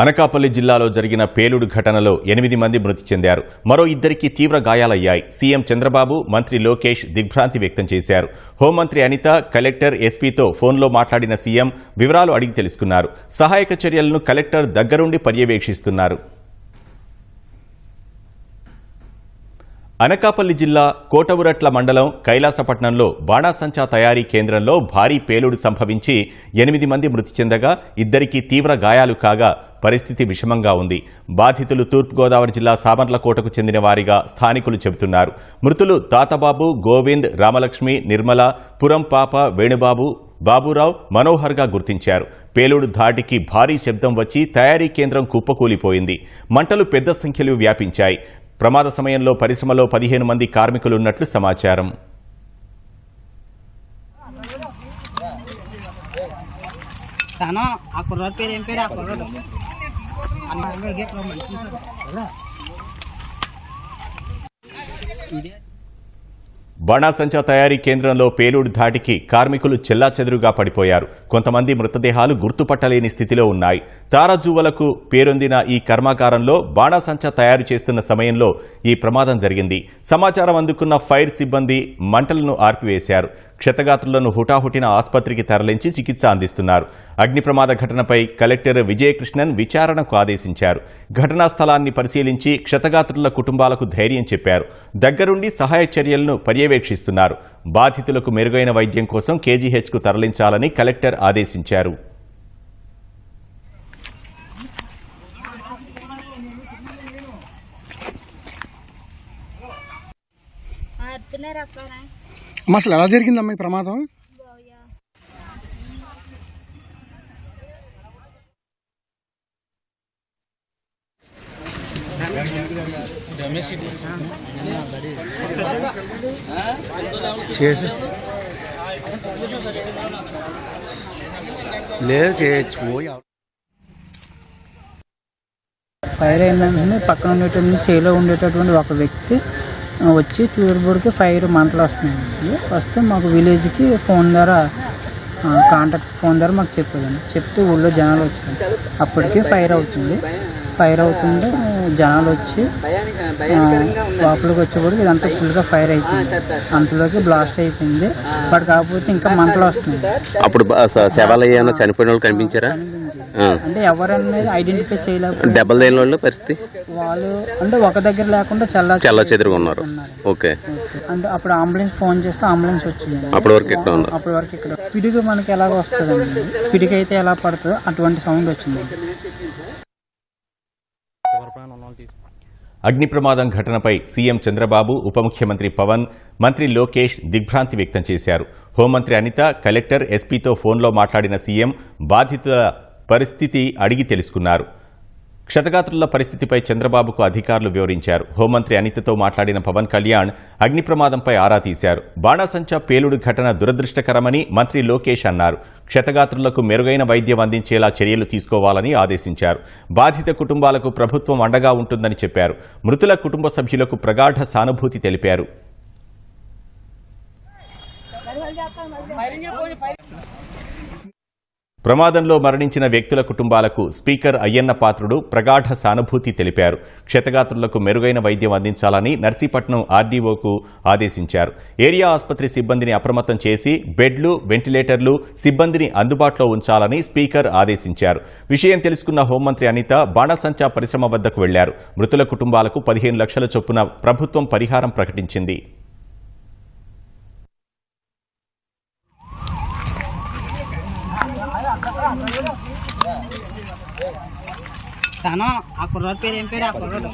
అనకాపల్లి జిల్లాలో జరిగిన పేలుడు ఘటనలో ఎనిమిది మంది మృతి చెందారు. మరో ఇద్దరికి తీవ్ర గాయాలయ్యాయి. సీఎం చంద్రబాబు మంత్రి లోకేష్ దిగ్భ్రాంతి వ్యక్తం చేశారు. హోంమంత్రి అనిత కలెక్టర్ ఎస్పీతో ఫోన్లో మాట్లాడిన సీఎం వివరాలు అడిగి తెలుసుకున్నారు. సహాయక చర్యలను కలెక్టర్ దగ్గరుండి పర్యవేక్షిస్తున్నారు. అనకాపల్లి జిల్లా కోటవురట్ల మండలం కైలాసపట్నంలో బాణాసంచా తయారీ కేంద్రంలో భారీ పేలుడు సంభవించి ఎనిమిది మంది మృతి చెందగా ఇద్దరికీ తీవ్ర గాయాలు కాగా పరిస్థితి విషమంగా ఉంది. బాధితులు తూర్పుగోదావరి జిల్లా సామర్లకోటకు చెందిన వారిగా స్థానికులు చెబుతున్నారు. మృతులు తాతబాబు గోవింద్ రామలక్ష్మి నిర్మల పురం పాప వేణుబాబు బాబురావు మనోహర్గా గుర్తించారు. పేలుడు ధాటికి భారీ శబ్దం వచ్చి తయారీ కేంద్రం కుప్పకూలిపోయింది. మంటలు పెద్ద సంఖ్యలో వ్యాపించాయి. ప్రమాద సమయంలో పరిశ్రమలో పదిహేను మంది కార్మికులున్నట్లు సమాచారం. మంచి ఇదే బాణాసంచా తయారీ కేంద్రంలో పేలుడు ధాటికి కార్మికులు చెల్లాచెదురుగా పడిపోయారు. కొంతమంది మృతదేహాలు గుర్తుపట్టలేని స్థితిలో ఉన్నాయి. తారాజువలకు పేరొందిన ఈ కర్మాగారంలో బాణాసంచా తయారు చేస్తున్న సమయంలో ఈ ప్రమాదం జరిగింది. సమాచారం అందుకున్న ఫైర్ సిబ్బంది మంటలను ఆర్పివేశారు. క్షతగాత్రులను హుటాహుటిన ఆసుపత్రికి తరలించి చికిత్స అందిస్తున్నారు. అగ్ని ప్రమాద ఘటనపై కలెక్టర్ విజయకృష్ణన్ విచారణకు ఆదేశించారు. ఘటనా స్థలాన్ని పరిశీలించి క్షతగాత్రుల కుటుంబాలకు ధైర్యం చెప్పారు. దగ్గరుండి సహాయ చర్యలను పర్యవేక్షిస్తున్నారు. బాధితులకు మెరుగైన వైద్యం కోసం కేజీహెచ్కు తరలించాలని కలెక్టర్ ఆదేశించారు. అసలు ఎలా జరిగిందమ్మా ఈ ప్రమాదం? చేసి లేదు చేయొచ్చు. ఫైర్ అయిన పక్కన ఉండేటువంటి చేలో ఉండేటటువంటి ఒక వ్యక్తి వచ్చి చూరుబూడికి ఫైర్ మంటలు వస్తున్నాయండి. వస్తే మాకు విలేజ్కి ఫోన్ ద్వారా కాంటాక్ట్ ఫోన్ ద్వారా మాకు చెప్పేదండి. చెప్తే ఊళ్ళో జనాలు వచ్చారు. అప్పటికే ఫైర్ అవుతుంది. ఫైర్ అవుతుంటే జనాలు వచ్చి లోపలికి వచ్చేప్పటికి ఇదంతా ఫుల్గా ఫైర్ అయిపోయింది. అంతలోకి బ్లాస్ట్ అయిపోయింది. బట్ కాకపోతే ఇంకా మంటలు వస్తున్నాయి. అప్పుడు బ- స- శవాలు ఏమైనా చనిపోయిన వాళ్ళు కనిపించారా. అంటే ఎవరనేది ఐడెంటిఫై చేయలేకపోతే దెబ్బలు తగిలిన వాళ్ళు పరిస్థితి? వాళ్ళు అంటే ఒక దగ్గర లేకుండా చల్లా చల్ల చెదురుగా ఉన్నారు. ఓకే. అంటే అప్పుడు అంబులెన్స్ ఫోన్ చేస్తే అంబులెన్స్ వచ్చింది. అప్పటి వరకు ఇక్కడ అప్పటి వరకు ఇక్కడ పిడుగు మనకి ఎలాగ వస్తుందండి? పిడుగు అయితే ఎలా పడుతుందో అటువంటి సౌండ్ వచ్చింది. అగ్ని ప్రమాదం ఘటనపై సీఎం చంద్రబాబు ఉప ముఖ్యమంత్రి పవన్ మంత్రి లోకేష్ దిగ్భ్రాంతి వ్యక్తం చేశారు. హోంమంత్రి అనిత కలెక్టర్ ఎస్పీతో ఫోన్లో మాట్లాడిన సీఎం బాధితుల పరిస్థితి అడిగి తెలుసుకున్నారు. క్షతగాత్రుల పరిస్థితిపై చంద్రబాబుకు అధికారులు వివరించారు. హోంమంత్రి అనితతో మాట్లాడిన పవన్ కళ్యాణ్ అగ్ని ప్రమాదంపై ఆరా తీశారు. బాణాసంచా పేలుడు ఘటన దురదృష్టకరమని మంత్రి లోకేష్ అన్నారు. క్షతగాత్రులకు మెరుగైన వైద్యం అందించేలా చర్యలు తీసుకోవాలని ఆదేశించారు. బాధిత కుటుంబాలకు ప్రభుత్వం అండగా ఉంటుందని చెప్పారు. మృతుల కుటుంబ సభ్యులకు ప్రగాఢ సానుభూతి తెలిపారు. ప్రమాదంలో మరణించిన వ్యక్తుల కుటుంబాలకు స్పీకర్ అయ్యన్న పాత్రుడు ప్రగాఢ సానుభూతి తెలిపారు. క్షతగాత్రులకు మెరుగైన వైద్యం అందించాలని నర్సీపట్నం ఆర్డీఓకు ఆదేశించారు. ఏరియా ఆసుపత్రి సిబ్బందిని అప్రమత్తం చేసి బెడ్లు వెంటిలేటర్లు సిబ్బందిని అందుబాటులో ఉంచాలని స్పీకర్ ఆదేశించారు. విషయం తెలుసుకున్న హోంమంత్రి అనిత బాణసంచా పరిశ్రమ వద్దకు వెళ్ళారు. మృతుల కుటుంబాలకు పదిహేను లక్షల చొప్పున ప్రభుత్వం పరిహారం ప్రకటించింది. ఆ కుర్రాడు పేరు ఏం పేరు? ఆ కుర్రాడు.